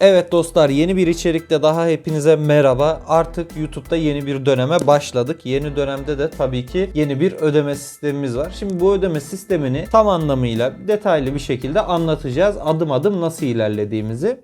Evet dostlar yeni bir içerikte daha hepinize merhaba. Artık YouTube'da yeni bir döneme başladık. Yeni dönemde de tabii ki yeni bir ödeme sistemimiz var. Şimdi bu ödeme sistemini tam anlamıyla detaylı bir şekilde anlatacağız. Adım adım nasıl ilerlediğimizi.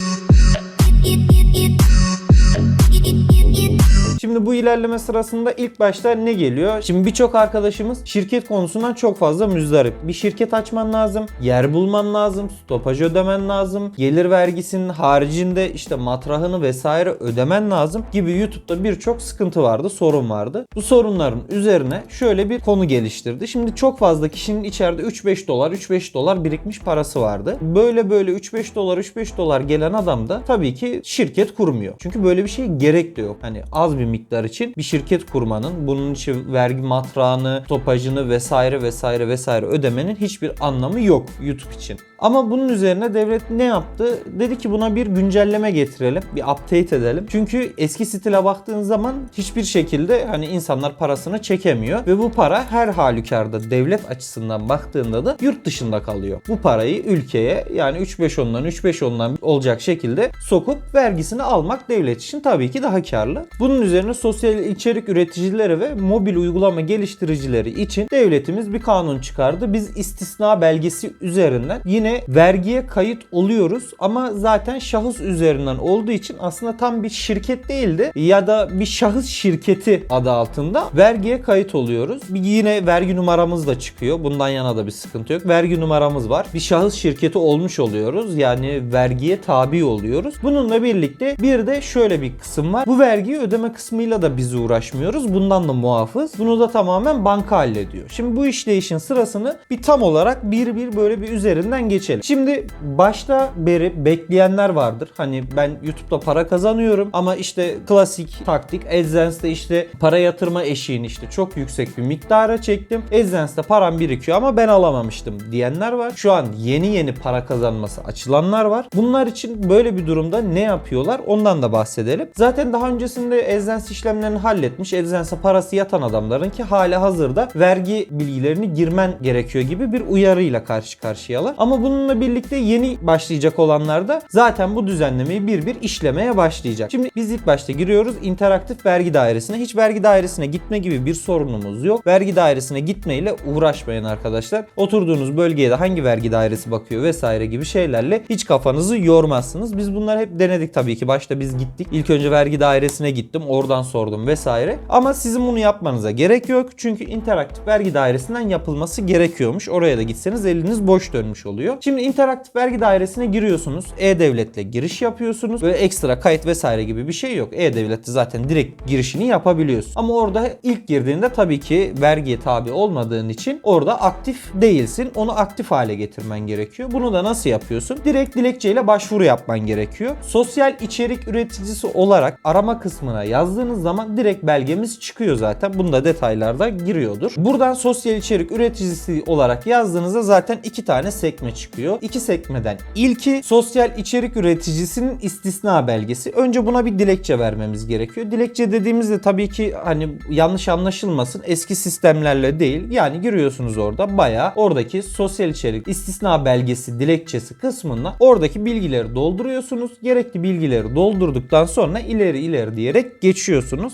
Şimdi bu ilerleme sırasında ilk başta ne geliyor? Şimdi birçok arkadaşımız şirket konusundan çok fazla müzdarip. Bir şirket açman lazım, yer bulman lazım, stopaj ödemen lazım, gelir vergisinin haricinde işte matrahını vesaire ödemen lazım gibi YouTube'da birçok sıkıntı vardı, sorun vardı. Bu sorunların üzerine şöyle bir konu geliştirdi. Şimdi çok fazla kişinin içeride 3-5 dolar, 3-5 dolar birikmiş parası vardı. Böyle böyle 3-5 dolar, 3-5 dolar gelen adam da tabii ki şirket kurmuyor. Çünkü böyle bir şey gerek de yok. Hani az bir miktar için bir şirket kurmanın bunun için vergi matrağını, stopajını vesaire vesaire vesaire ödemenin hiçbir anlamı yok YouTube için. Ama bunun üzerine devlet ne yaptı? Dedi ki buna bir güncelleme getirelim, bir update edelim. Çünkü eski stile baktığın zaman hiçbir şekilde hani insanlar parasını çekemiyor ve bu para her halükarda devlet açısından baktığında da yurt dışında kalıyor. Bu parayı ülkeye yani 3-5 ondan 3-5 ondan olacak şekilde sokup vergisini almak devlet için tabii ki daha karlı. Bunun üzerine sosyal içerik üreticileri ve mobil uygulama geliştiricileri için devletimiz bir kanun çıkardı. Biz istisna belgesi üzerinden yine vergiye kayıt oluyoruz ama zaten şahıs üzerinden olduğu için aslında tam bir şirket değildi ya da bir şahıs şirketi adı altında vergiye kayıt oluyoruz. Bir yine vergi numaramız da çıkıyor. Bundan yana da bir sıkıntı yok. Vergi numaramız var. Bir şahıs şirketi olmuş oluyoruz. Yani vergiye tabi oluyoruz. Bununla birlikte bir de şöyle bir kısım var. Bu vergiyi ödeme kısmıyla da biz uğraşmıyoruz. Bundan da muafız. Bunu da tamamen banka hallediyor. Şimdi bu işleyişin sırasını bir tam olarak bir bir böyle bir üzerinden geçelim. Şimdi başta beri bekleyenler vardır. Hani ben YouTube'da para kazanıyorum ama işte klasik taktik AdSense'de işte para yatırma eşiğini işte çok yüksek bir miktara çektim. AdSense'de param birikiyor ama ben alamamıştım diyenler var. Şu an yeni yeni para kazanması açılanlar var. Bunlar için böyle bir durumda ne yapıyorlar? Ondan da bahsedelim. Zaten daha öncesinde AdSense işlemlerini halletmiş. AdSense'e parası yatan adamların ki hala hazırda vergi bilgilerini girmen gerekiyor gibi bir uyarıyla karşı karşıyalar. Ama bununla birlikte yeni başlayacak olanlar da zaten bu düzenlemeyi bir bir işlemeye başlayacak. Şimdi biz ilk başta giriyoruz interaktif vergi dairesine. Hiç vergi dairesine gitme gibi bir sorunumuz yok. Vergi dairesine gitmeyle uğraşmayın arkadaşlar. Oturduğunuz bölgeye de hangi vergi dairesi bakıyor vesaire gibi şeylerle hiç kafanızı yormazsınız. Biz bunları hep denedik tabii ki. Başta biz gittik. İlk önce vergi dairesine gittim. Oradan sordum vesaire. Ama sizin bunu yapmanıza gerek yok. Çünkü interaktif vergi dairesinden yapılması gerekiyormuş. Oraya da gitseniz eliniz boş dönmüş oluyor. Şimdi interaktif vergi dairesine giriyorsunuz. E-Devlet'le giriş yapıyorsunuz. Böyle ekstra kayıt vesaire gibi bir şey yok. E-Devlet'te zaten direkt girişini yapabiliyorsun. Ama orada ilk girdiğinde tabii ki vergiye tabi olmadığın için orada aktif değilsin. Onu aktif hale getirmen gerekiyor. Bunu da nasıl yapıyorsun? Direkt dilekçeyle başvuru yapman gerekiyor. Sosyal içerik üreticisi olarak arama kısmına yazdığınız zaman direkt belgemiz çıkıyor zaten. Bunda detaylarda giriyordur. Buradan sosyal içerik üreticisi olarak yazdığınızda zaten iki tane sekme çıkıyor. İki sekmeden ilki sosyal içerik üreticisinin istisna belgesi. Önce buna bir dilekçe vermemiz gerekiyor. Dilekçe dediğimizde tabii ki hani yanlış anlaşılmasın eski sistemlerle değil. Yani giriyorsunuz orada bayağı oradaki sosyal içerik istisna belgesi dilekçesi kısmına oradaki bilgileri dolduruyorsunuz. Gerekli bilgileri doldurduktan sonra ileri ileri diyerek geçiyorsunuz.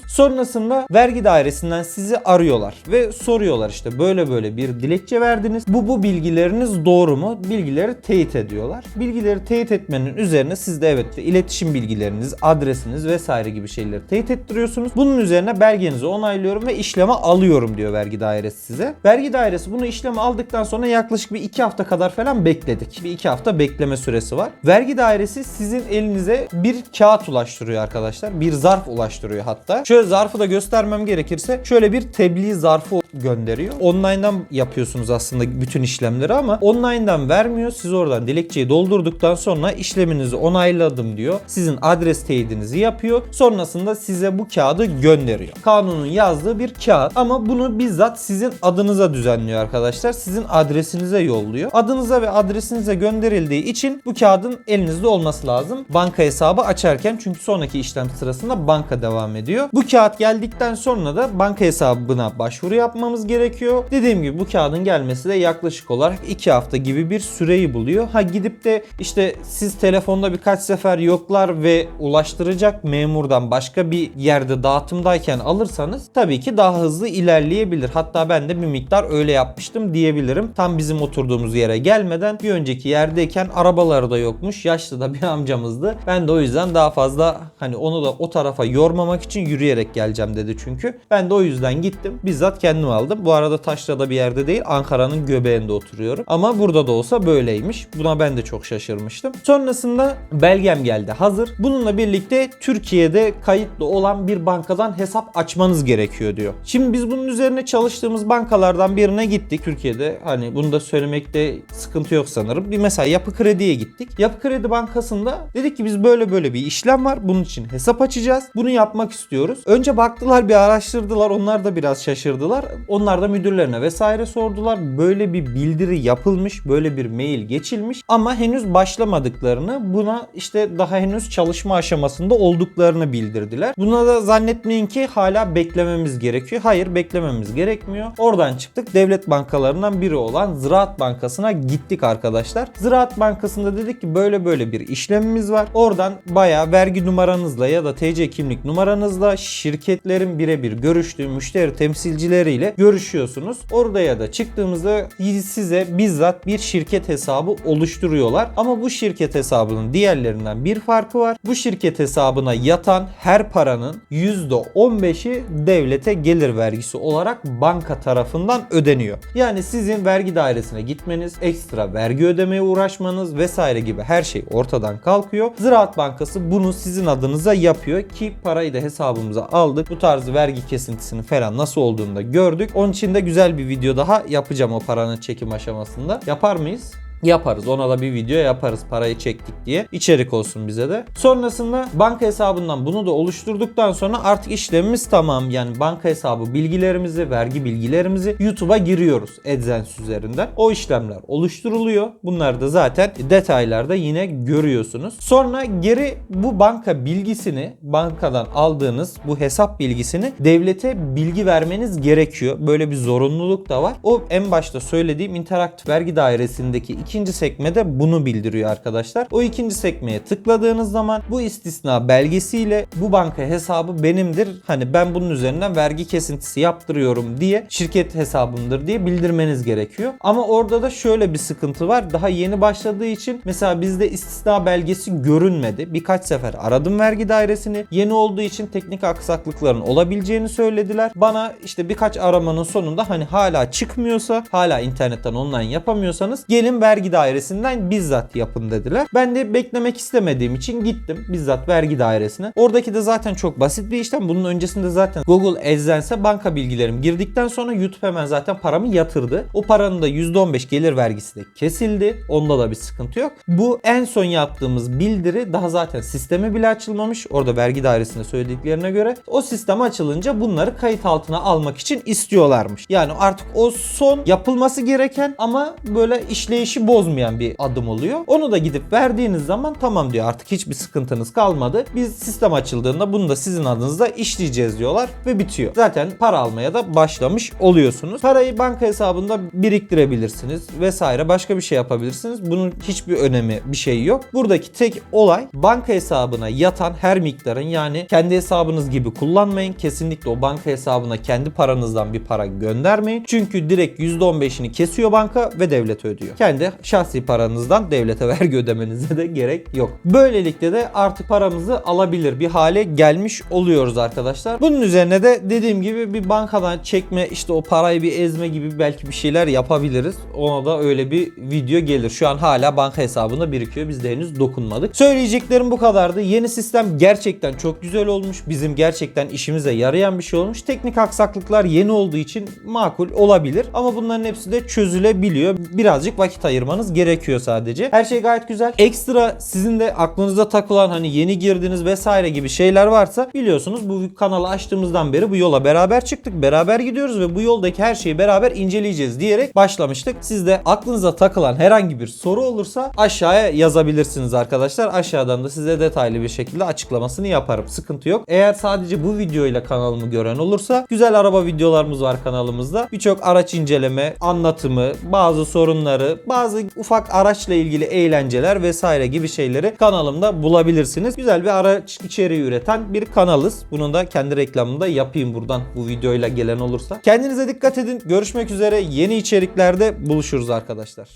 Sonrasında vergi dairesinden sizi arıyorlar ve soruyorlar işte böyle böyle bir dilekçe verdiniz. Bu bu bilgileriniz doğru mu? Bilgileri teyit ediyorlar. Bilgileri teyit etmenin üzerine siz de evet iletişim bilgileriniz, adresiniz vesaire gibi şeyleri teyit ettiriyorsunuz. Bunun üzerine belgenizi onaylıyorum ve işleme alıyorum diyor vergi dairesi size. Vergi dairesi bunu işleme aldıktan sonra yaklaşık bir iki hafta kadar falan bekledik. Bir iki hafta bekleme süresi var. Vergi dairesi sizin elinize bir kağıt ulaştırıyor arkadaşlar. Bir zarf ulaştırıyor hatta. Şöyle zarfı da göstermem gerekirse şöyle bir tebliğ zarfı gönderiyor. Online'dan yapıyorsunuz aslında bütün işlemleri ama online'dan vermiyor. Siz oradan dilekçeyi doldurduktan sonra işleminizi onayladım diyor. Sizin adres teyidinizi yapıyor. Sonrasında size bu kağıdı gönderiyor. Kanunun yazdığı bir kağıt ama bunu bizzat sizin adınıza düzenliyor arkadaşlar. Sizin adresinize yolluyor. Adınıza ve adresinize gönderildiği için bu kağıdın elinizde olması lazım. Banka hesabı açarken çünkü sonraki işlem sırasında banka devam ediyor. Bu kağıt geldikten sonra da banka hesabına başvuru yapmamız gerekiyor. Dediğim gibi bu kağıdın gelmesi de yaklaşık olarak 2 hafta gibi bir süreyi buluyor. Ha gidip de işte siz telefonda birkaç sefer yoklar ve ulaştıracak memurdan başka bir yerde dağıtımdayken alırsanız tabii ki daha hızlı ilerleyebilir. Hatta ben de bir miktar öyle yapmıştım diyebilirim. Tam bizim oturduğumuz yere gelmeden bir önceki yerdeyken arabaları da yokmuş. Yaşlı da bir amcamızdı. Ben de o yüzden daha fazla hani onu da o tarafa yormamak için yürüyerek geleceğim dedi çünkü. Ben de o yüzden gittim. Bizzat kendim aldım. Bu arada Taşra'da bir yerde değil Ankara'nın göbeğinde oturuyorum. Ama burada da olsa böyleymiş. Buna ben de çok şaşırmıştım. Sonrasında belgem geldi hazır. Bununla birlikte Türkiye'de kayıtlı olan bir bankadan hesap açmanız gerekiyor diyor. Şimdi biz bunun üzerine çalıştığımız bankalardan birine gittik Türkiye'de. Hani bunu da söylemekte sıkıntı yok sanırım. Bir mesela Yapı Kredi'ye gittik. Yapı Kredi Bankası'nda dedik ki biz böyle böyle bir işlem var. Bunun için hesap açacağız. Bunu yapmak istiyoruz. Önce baktılar bir araştırdılar. Onlar da biraz şaşırdılar. Onlar da müdürlerine vesaire sordular. Böyle bir bildiri yapılmış. Böyle bir mail geçilmiş. Ama henüz başlamadıklarını buna işte daha henüz çalışma aşamasında olduklarını bildirdiler. Buna da zannetmeyin ki hala beklememiz gerekiyor. Hayır beklememiz gerekmiyor. Oradan çıktık. Devlet bankalarından biri olan Ziraat Bankası'na gittik arkadaşlar. Ziraat Bankası'nda dedik ki böyle böyle bir işlemimiz var. Oradan bayağı vergi numaranızla ya da TC kimlik numaranızla şirketlerin birebir görüştüğü müşteri temsilcileriyle görüşüyorsunuz. Oraya da çıktığımızda size bizzat bir şirket hesabı oluşturuyorlar. Ama bu şirket hesabının diğerlerinden bir farkı var. Bu şirket hesabına yatan her paranın %15'i devlete gelir vergisi olarak banka tarafından ödeniyor. Yani sizin vergi dairesine gitmeniz, ekstra vergi ödemeye uğraşmanız vesaire gibi her şey ortadan kalkıyor. Ziraat Bankası bunu sizin adınıza yapıyor ki parayı da hesabımıza aldık. Bu tarz vergi kesintisinin falan nasıl olduğunu da gördük. Onun için de güzel bir video daha yapacağım o paranın çekim aşamasında. Yapar mıyız? Yaparız. Ona da bir video yaparız parayı çektik diye. İçerik olsun bize de. Sonrasında banka hesabından bunu da oluşturduktan sonra artık işlemimiz tamam. Yani banka hesabı bilgilerimizi, vergi bilgilerimizi YouTube'a giriyoruz AdSense üzerinden. O işlemler oluşturuluyor. Bunları da zaten detaylarda yine görüyorsunuz. Sonra geri bu banka bilgisini, bankadan aldığınız bu hesap bilgisini devlete bilgi vermeniz gerekiyor. Böyle bir zorunluluk da var. O en başta söylediğim interaktif vergi dairesindeki ikinci sekmede bunu bildiriyor arkadaşlar. O ikinci sekmeye tıkladığınız zaman bu istisna belgesiyle bu banka hesabı benimdir. Hani ben bunun üzerinden vergi kesintisi yaptırıyorum diye şirket hesabımdır diye bildirmeniz gerekiyor. Ama orada da şöyle bir sıkıntı var. Daha yeni başladığı için mesela bizde istisna belgesi görünmedi. Birkaç sefer aradım vergi dairesini. Yeni olduğu için teknik aksaklıkların olabileceğini söylediler. Bana işte birkaç aramanın sonunda hani hala çıkmıyorsa, hala internetten online yapamıyorsanız gelin vergi dairesinden bizzat yapın dediler. Ben de beklemek istemediğim için gittim bizzat vergi dairesine. Oradaki de zaten çok basit bir işlem. Bunun öncesinde zaten Google AdSense'e banka bilgilerim girdikten sonra YouTube hemen zaten paramı yatırdı. O paranın da %15 gelir vergisi de kesildi. Onda da bir sıkıntı yok. Bu en son yaptığımız bildiri daha zaten sistemi bile açılmamış. Orada vergi dairesinde söylediklerine göre o sistem açılınca bunları kayıt altına almak için istiyorlarmış. Yani artık o son yapılması gereken ama böyle işleyişi bozmayan bir adım oluyor. Onu da gidip verdiğiniz zaman tamam diyor artık hiçbir sıkıntınız kalmadı. Biz sistem açıldığında bunu da sizin adınızda işleyeceğiz diyorlar ve bitiyor. Zaten para almaya da başlamış oluyorsunuz. Parayı banka hesabında biriktirebilirsiniz vesaire başka bir şey yapabilirsiniz. Bunun hiçbir önemi bir şey yok. Buradaki tek olay banka hesabına yatan her miktarın yani kendi hesabınız gibi kullanmayın. Kesinlikle o banka hesabına kendi paranızdan bir para göndermeyin. Çünkü direkt %15'ini kesiyor banka ve devlet ödüyor. Kendi şahsi paranızdan devlete vergi ödemenize de gerek yok. Böylelikle de artık paramızı alabilir bir hale gelmiş oluyoruz arkadaşlar. Bunun üzerine de dediğim gibi bir bankadan çekme işte o parayı bir ezme gibi belki bir şeyler yapabiliriz. Ona da öyle bir video gelir. Şu an hala banka hesabında birikiyor. Biz de henüz dokunmadık. Söyleyeceklerim bu kadardı. Yeni sistem gerçekten çok güzel olmuş. Bizim gerçekten işimize yarayan bir şey olmuş. Teknik aksaklıklar yeni olduğu için makul olabilir. Ama bunların hepsi de çözülebiliyor. Birazcık vakit ayır ayırmanız gerekiyor sadece. Her şey gayet güzel. Ekstra sizin de aklınıza takılan hani yeni girdiniz vesaire gibi şeyler varsa biliyorsunuz bu kanalı açtığımızdan beri bu yola beraber çıktık. Beraber gidiyoruz ve bu yoldaki her şeyi beraber inceleyeceğiz diyerek başlamıştık. Siz de aklınıza takılan herhangi bir soru olursa aşağıya yazabilirsiniz arkadaşlar. Aşağıdan da size detaylı bir şekilde açıklamasını yaparım. Sıkıntı yok. Eğer sadece bu videoyla kanalımı gören olursa güzel araba videolarımız var kanalımızda. Birçok araç inceleme, anlatımı, bazı sorunları, bazı ufak araçla ilgili eğlenceler vesaire gibi şeyleri kanalımda bulabilirsiniz. Güzel bir araç içeriği üreten bir kanalız. Bunun da kendi reklamını da yapayım buradan bu videoyla gelen olursa. Kendinize dikkat edin. Görüşmek üzere. Yeni içeriklerde buluşuruz arkadaşlar.